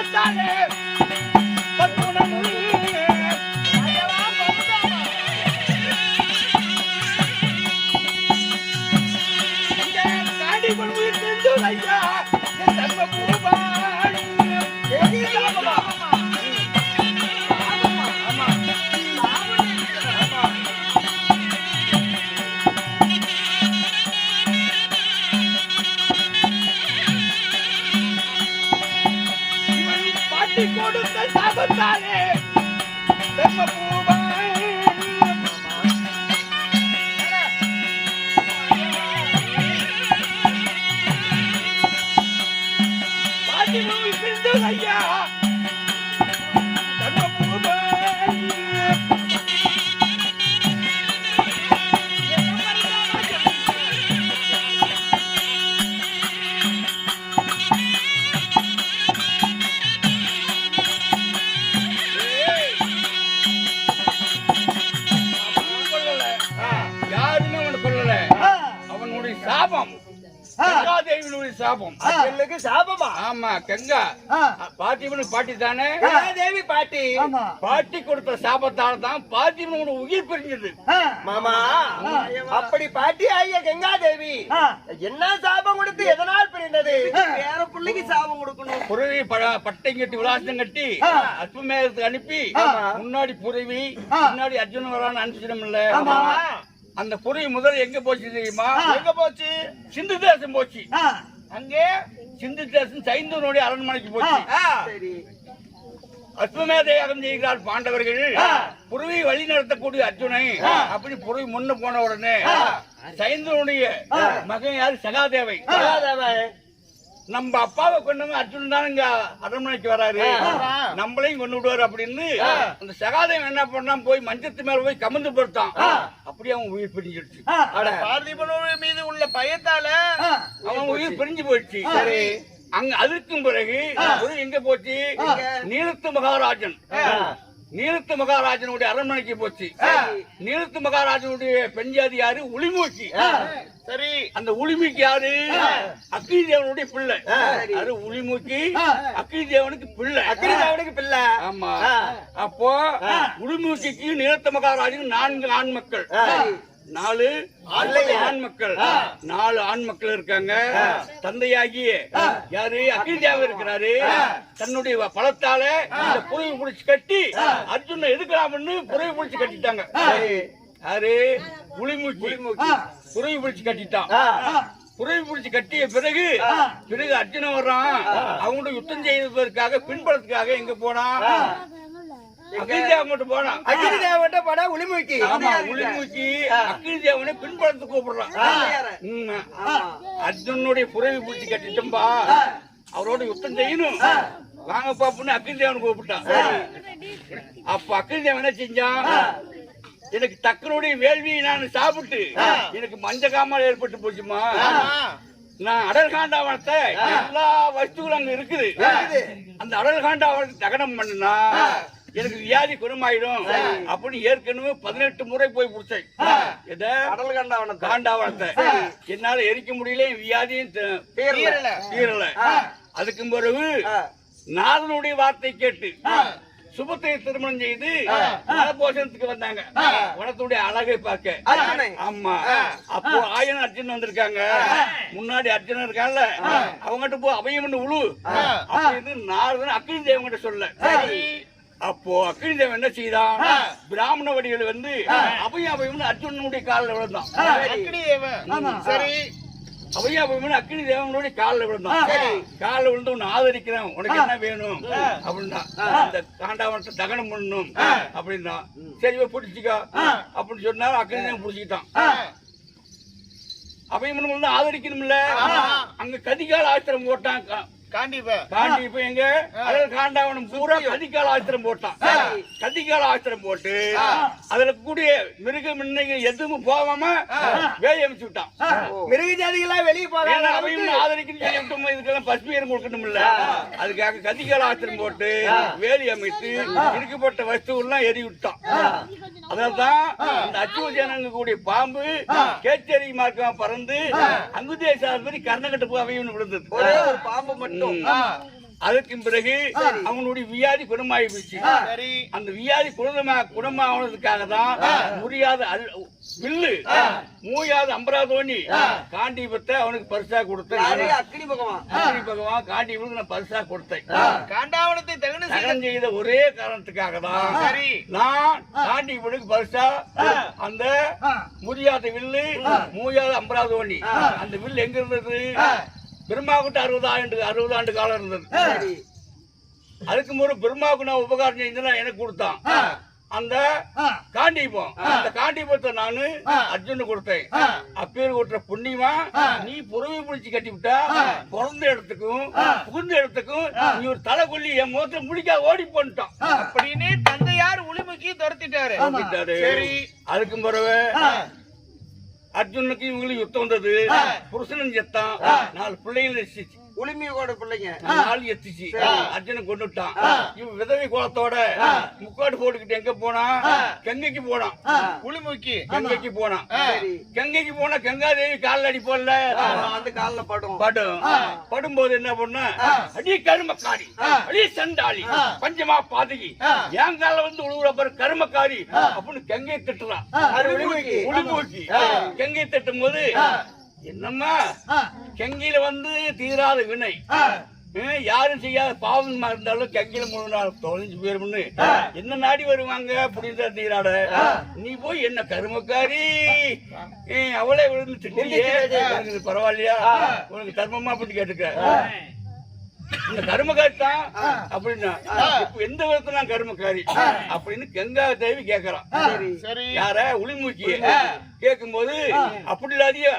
சாபத்தாலே பாட்டி கொடுத்த சாபத்தாலே தர்ம பூபால் பாட்டி நோய் பிரிந்து ஐயா. சாபம். கங்காதேவியினுடைய சாபம். அச்சலுக்கு சாபமா? ஆமா கங்கா. பாட்டிவனுக்கு பாட்டி தானே? தேவி பாட்டி. ஆமா. பாட்டி கொடுத்த சாபத்தால தான் பாட்டிவனோட உயிர் பிரிஞ்சது. மாமா அப்படி பாட்டி ஆகிய கங்கா தேவி என்ன சாபம் கொடுத்து எதனால் பிரிந்தது? வேற பிள்ளைக்கு சாபம் கொடுக்கணும். புறவி பட்டை கட்டி விளாசம் கட்டி அஸ்வமேதத்துக்கு அனுப்பி முன்னாடி புறவி முன்னாடி அர்ஜுன வரான்னு அனுப்பிச்சிடும் இல்ல அந்த புறவி முதல் எங்க போச்சு தெரியுமா? எங்க போச்சு? சிந்து தேசம் போச்சு. அங்கே சிந்து தேசம் சைந்தனுடைய அரண்மனைக்கு போச்சு. சரி. அஸ்வமேத யாகம் செய்கிறார் பாண்டவர்கள். புறவி வழி நடத்தக்கூடிய அர்ஜுனை அப்படி புறவி முன்ன போன உடனே சைந்தனுடைய மகன் யாரு? சகாதேவை. நம்ம அப்பாவை கொண்டு அர்ஜுனன் தான் இங்க அரண்மனைக்கு வராரு. நம்மளையும் கொண்டு விடுவாரு அப்படின்னு அந்த சகாதேவன் என்ன பண்ணான்? போய் மஞ்சத்து மேல போய் கமந்து படுத்தான் அப்படியே அவன் உயிர் பிரிஞ்சிடுச்சு. பார்த்திபனோட மீது உள்ள பயத்தால அவன் உயிர் பிரிஞ்சு போயிடுச்சு. சரி. அங்க அதுக்கும் பிறகு எங்க போச்சு? நீலத்து மகாராஜன். நீலத்து மகாராஜனுடைய அரண்மனைக்கு போச்சு. நீலத்து மகாராஜனுடைய பெண்ஜாதி யாரு? உளிமூச்சி. சரி. அந்த உளிமிக்கு யாரு? அக்கினி தேவனுடைய பிள்ளை. அது உளிமுக்கி அக்கினி தேவனுக்கு பிள்ளை. அக்கிரிதாவனுக்கு பிள்ளை. ஆமா. அப்போ உளிமூக்கிக்கு நிலத்த மகாராஜனுக்கு நான்கு ஆண் மக்கள் நாலு ஆண் மக்கள் நாலு ஆண் மக்கள் இருக்காங்க தந்தையாகிய யாரு? தேவன் இருக்கிறாரு. தன்னுடைய பலத்தால இந்த புறவை பிடிச்சு கட்டி அர்ஜுனை எதுக்கலாம்னு புறவை பிடிச்சு கட்டிட்டாங்க. யாரு? உளிமுக்கி புறவை பிடிச்சு கட்டிட்டான். புறவி பிடிச்சு கட்டிய பிறகு பிறகு அர்ஜுனன் வர்றான். அவங்களோட யுத்தம் செய்வதற்காக பின்பலத்துக்காக எங்க போனான்? மட்டும் போனான் அக்கிரிதாவன்ட்ட படா உளிமுக்கி. ஆமா உளிமூக்கி. அகில்தேவனை பின்பலத்துக்கு கூப்பிடுறான். ம். அர்ஜுனனுடைய புறவி பிடிச்சு கட்டிட்டோம்பா. அவரோட யுத்தம் செய்யணும். வாங்க பாப்புன்னு அகில்தேவன் கூப்பிட்டான். அப்ப அகில்தேவன் என்ன செஞ்சான்? எனக்கு தக்கனுடைய வேள்வியை நான் சாப்பிட்டு எனக்கு மஞ்ச காமல் ஏற்பட்டு போச்சுமா? நான் அடல் காண்டாவனத்தை எல்லா வஸ்துகளும் அங்க இருக்குது. அந்த அடல் காண்டாவனத்தை தகனம் பண்ணுனா எனக்கு வியாதி குணமாயிடும் அப்படின்னு ஏற்கனவே பதினெட்டு முறை போய் பிடிச்சேன். கடல் காண்டாவனத்தை என்னால எரிக்க முடியல வியாதியும் தீரல. அதுக்கும் பிறகு நாதனுடைய வார்த்தை கேட்டு சுபத்தை திருமணம் செய்து மனபோஷனத்துக்கு வந்தாங்க. உனத்துடைய அழகை பார்க்க. அர்ஜுனை. ஆமா. அப்போ ஆயன் அர்ஜுன் வந்திருக்காங்க. முன்னாடி அர்ஜுனன் இருக்கான்ல. அவங்ககிட்ட போ அபயம் உழு. அப்படின்னு நாரதன் அக்னி தேவங்கிட்ட சொல்ல. அப்போ அக்னி தேவன் என்ன செய்தான்? பிராமண வடிவில் வந்து அபயம் அபயம்னு அர்ஜுனனுடைய காலில் விழுந்தான். சரி. அவையா போய் அக்னி தேவனுடைய காலில் விழுந்தான். காலில் விழுந்து உன்னை ஆதரிக்கிறேன். உனக்கு என்ன வேணும்? அப்படின்னா இந்த காண்டாவனத்தை தகனம் பண்ணணும். அப்படின்னா சரி பிடிச்சிக்கோ. அப்படின்னு சொன்னாலும் அக்னி தேவன் பிடிச்சிக்கிட்டான் அபயம் வந்து ஆதரிக்கணும்ல. அங்க கதிகால ஆசிரம் போட்டான். காண்டிப்ப. காண்டி இப்ப எங்க அதாவது காண்டாவனம் பூரா கதிகால ஆசிரம் போட்டான். கதிகால ஆசிரம் போட்டு அதுல கூடிய மிருக மின்னைகள் எதுவும் போகாம வேலை அமைச்சு விட்டான். மிருக ஜாதிகளா வெளியே போறாங்க அவையும் ஆதரிக்கணும் இதுக்கெல்லாம் பசுமையர் கொடுக்கணும்ல. அதுக்காக கதிகால ஆசிரம் போட்டு வேலி அமைத்து இருக்கப்பட்ட வஸ்துவெல்லாம் எரி விட்டான். அதனால்தான் அந்த அச்சுவஜனங்க கூடிய பாம்பு கேச்சேரி மார்க்கமா பறந்து அங்குதேசாதிபதி கர்ணகட்டு போய் அவையும் விழுந்தது. பாம்பு மட்டும் ம். அதுக்கு பிறகு அவனுடைய வியாதி குணமாகி போச்சு சரி. அந்த வியாதி குணமா குணமானதுக்காக தான் முடியாத வில்லு மூயாத அம்பராதோனி காண்டீபத்தை அவனுக்கு பரிசா கொடுத்தேன். அக்னி பகவான். அக்னி பகவான் காண்டீபத்துக்கு நான் பரிசா கொடுத்தேன். காண்டாவனத்தை தகுந்த நகரம் செய்த ஒரே காரணத்துக்காக தான் சரி. நான் காண்டீபனுக்கு பரிசா அந்த முடியாத வில்லு மூயாத அம்பராதோனி அந்த வில்லு எங்க இருந்தது? பிரம்மாவுக்கு அறுபது ஆண்டு அறுபது ஆண்டு காலம் இருந்தது. சரி அதுக்கு முறை பிரம்மாவுக்கு நான் உபகாரம் செஞ்சா எனக்கு கொடுத்தான். அந்த காண்டீபம். அந்த காண்டீபத்தை நானு அர்ஜுனு கொடுத்தேன். அப்பேர் கொடுத்த புண்ணியமா நீ புறவை பிடிச்சு கட்டி விட்டா பிறந்த இடத்துக்கும் புகுந்த இடத்துக்கும் நீ ஒரு தலை கொல்லி என் முகத்தை முடிக்கா ஓடி போன்ட்டான். அப்படின்னு தந்தையார் உளிமுக்கி துரத்திட்டாரு. சரி. அதுக்கும் பிறகு அர்ஜுனுக்கு இவங்களுக்கு யுத்தம் வந்தது. புருஷனும் செத்தான். நாலு நசிச்சு உளிமியோட பிள்ளைங்க. நாள் எத்திச்சு. அர்ஜுனன் கொண்டுட்டான். இவன் விதவை குளத்தோட முக்காடு போட்டுக்கிட்டு எங்க போனா கங்கைக்கு போனான். உளிமுக்கி கங்கைக்கு போனான். கங்கைக்கு போனா கங்காதேவி காலில் அடி போடல? வந்து கால்ல படும். படும். படும்போது என்ன பண்ண? அடி கருமக்காரி அடி சண்டாளி பஞ்சமா பாதகி. என் கால வந்து உழுவுற பாரு கருமக்காரி. அப்படின்னு கங்கையை திட்டுறான். உளிமுக்கி. கங்கையை திட்டும் போது என்னம்மா? கங்கையில வந்து தீராத வினை. யாரும் செய்யாத பாவமா இருந்தாலும் கங்கையில மூணு நாள் தொலைஞ்சு போயிரும்னு. என்ன நாடி வருவாங்க புனித நீராட நீ போய் என்ன கருமக்காரி? அவளே விழுந்து திட்டியே பரவாயில்லையா? உனக்கு தர்மமா அப்படி கேட்டுக்க. இந்த கருமக்காரி தான் அப்படின்னா எந்த விதத்துல நான் கருமக்காரி? அப்படின்னு கங்கா தேவி கேக்குறான் யார? உளிமூக்கி கேட்கும் போது அப்படி இல்லாதிய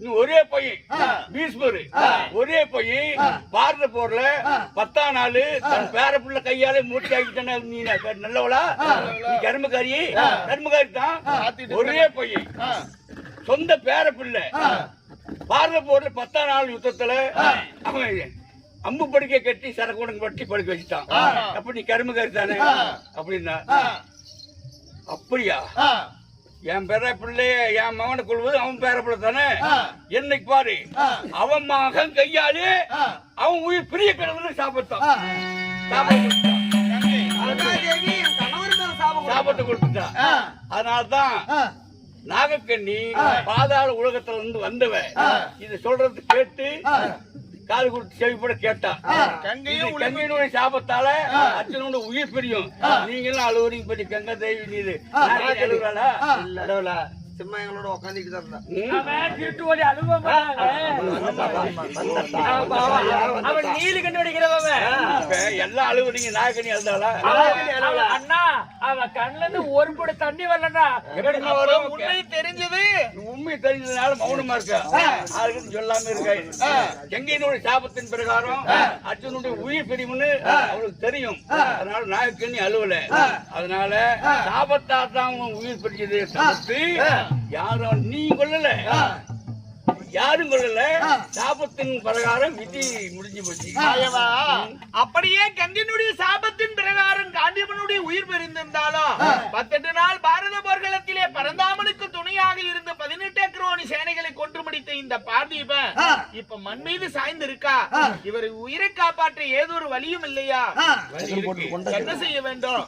ஒரே பையன் பீஸ்மரு ஒரே பையன் பாரத போர்ல பத்தாம் நாள் தன் பேர புள்ள கையால மூட்டை ஆக்கிட்டான நீ நல்லவளா? நீ கருமக்காரி? கருமக்காரி தான். ஒரே பையன் சொந்த பேர பிள்ளை. பாரத போர்ல பத்தாம் நாள் யுத்தத்துல அவன் அம்பு படுக்க கட்டி சரக்குடன் பட்டி படுக்க வச்சுட்டான். அப்ப நீ கருமக்காரி தானே? அப்படின்னா அப்படியா? என் பேர பிள்ளைய என் மகனை கொள்வது அவன் பேர பிள்ளை தானே? என்னைக்கு பாரு அவன் மகன் கையாலே அவன் உயிர் பிரிய கிடந்து சாப்பிட்டான். சாபம் கொடுத்துட்டான். அதனாலதான் நாகக்கண்ணி பாதாள உலகத்துல இருந்து வந்தவ இத சொல்றது கேட்டு காது கொடுத்து செவிப்பட கேட்டான் கங்கையும் இது கங்கையினுடைய சாபத்தால அர்ஜுனோட உயிர் பிரியும். நீங்களும் அழுவுறீங்க பற்றி கங்கை தேவி நீது அழுகுறாளா இல்ல சும்மா எங்களோட உட்காந்துட்டு தான் இருந்தா. ம்? அவன் திருட்டு ஓடி அழுவ அவன் நீலி கண்டுபிடிக்கிறவன் எல்லாம் அழுவுறீங்க நாகக்கண்ணி அழுதாளா? அண்ணா அவன் கண்ணுல இருந்து ஒரு பொடி தண்ணி வரும்? உண்மை தெரிஞ்சது. உண்மை தெரிஞ்சதுனால மௌனமா இருக்க. யாருக்கும் சொல்லாம இருக்க. கங்கையினுடைய சாபத்தின் பிரகாரம் அர்ஜுனுடைய உயிர் பிரிவுன்னு அவளுக்கு தெரியும். அதனால நாயக்கண்ணி அழுவல. அதனால சாபத்தா தான் உயிர் தவிர்த்து யாரும் நீ கொள்ளல யாரும் கொள்ளல சாபத்தின் பிரகாரம் விதி முடிஞ்சு போச்சு. அப்படியே கங்கையினுடைய சாபத்தின் பிரகாரம் காண்டியவனுடைய உயிர் பிரிந்திருந்தாலும் பத்தெட்டு நாள் பாரத போர்க்களத்திலே பரந்தாமனுக்கு துணையாக இருந்து பதினெட்டு அக்ரோனி சேனைகளை கொன்று முடித்த இந்த பார்தீபன் இப்ப மண் மீது சாய்ந்து இருக்கா இவர் உயிரை காப்பாற்ற ஏதோ ஒரு வழியும் இல்லையா. என்ன செய்ய வேண்டும்?